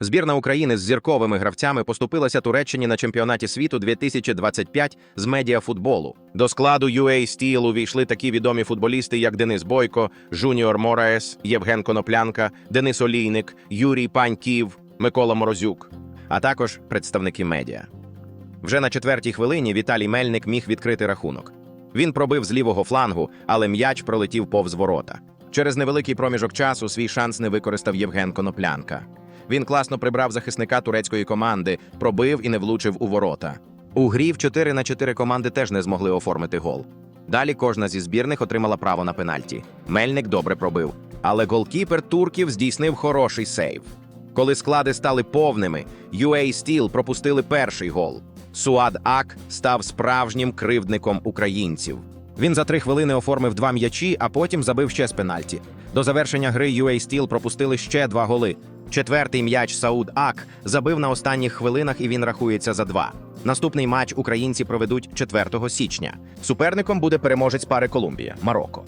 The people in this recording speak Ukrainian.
Збірна України з зірковими гравцями поступилася Туреччині на чемпіонаті світу 2025 з медіафутболу. До складу UA Steel увійшли такі відомі футболісти, як Денис Бойко, Жуніор Мораес, Євген Коноплянка, Денис Олійник, Юрій Паньків, Микола Морозюк, а також представники медіа. Вже на четвертій хвилині Віталій Мельник міг відкрити рахунок. Він пробив з лівого флангу, але м'яч пролетів повз ворота. Через невеликий проміжок часу свій шанс не використав Євген Коноплянка. Він класно прибрав захисника турецької команди, пробив і не влучив у ворота. У грі в 4 на 4 команди теж не змогли оформити гол. Далі кожна зі збірних отримала право на пенальті. Мельник добре пробив. Але голкіпер турків здійснив хороший сейв. Коли склади стали повними, UA Steel пропустили перший гол. Суад Ак став справжнім кривдником українців. Він за три хвилини оформив два м'ячі, а потім забив ще з пенальті. До завершення гри UA Steel пропустили ще два голи. Четвертий м'яч Сауд Ак забив на останніх хвилинах, і він рахується за два. Наступний матч українці проведуть 4 січня. Суперником буде переможець пари Колумбія Марокко.